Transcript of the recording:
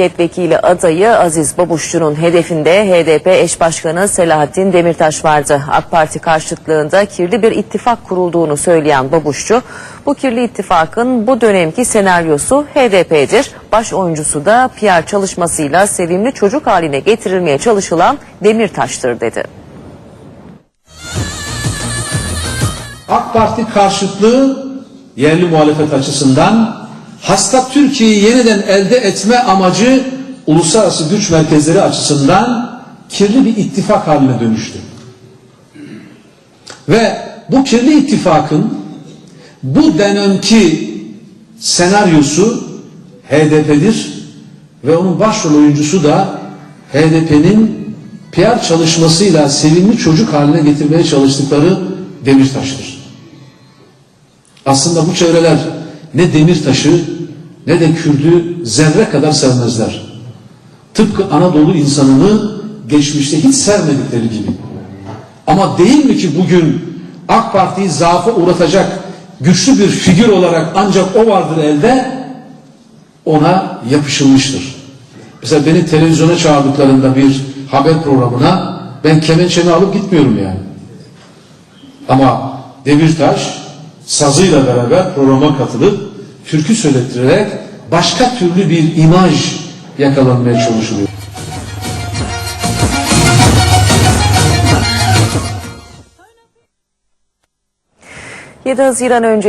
milletvekili adayı Aziz Babuşçu'nun hedefinde HDP eş başkanı Selahattin Demirtaş vardı. AK Parti karşıtlığında kirli bir ittifak kurulduğunu söyleyen Babuşçu, bu kirli ittifakın bu dönemki senaryosu HDP'dir. Baş oyuncusu da PR çalışmasıyla sevimli çocuk haline getirilmeye çalışılan Demirtaş'tır dedi. AK Parti karşıtlığı yerli muhalefet açısından hasta Türkiye'yi yeniden elde etme amacı uluslararası güç merkezleri açısından kirli bir ittifak haline dönüştü. Ve bu kirli ittifakın bu dönemki senaryosu HDP'dir ve onun başrol oyuncusu da HDP'nin PR çalışmasıyla sevimli çocuk haline getirmeye çalıştıkları Demirtaş'tır. Aslında bu çevreler ne Demirtaş'ı ne de Kürdü zerre kadar sevmezler. Tıpkı Anadolu insanını geçmişte hiç sevmedikleri gibi. Ama değil mi ki bugün AK Parti'yi zaafa uğratacak güçlü bir figür olarak ancak o vardır elde ona yapışılmıştır. Mesela beni televizyona çağırdıklarında bir haber programına ben kemençemi alıp gitmiyorum yani. Ama Demirtaş sazıyla beraber programa katılıp türkü söylettirerek başka türlü bir imaj yakalanmaya çalışılıyor. 7 Haziran öncesi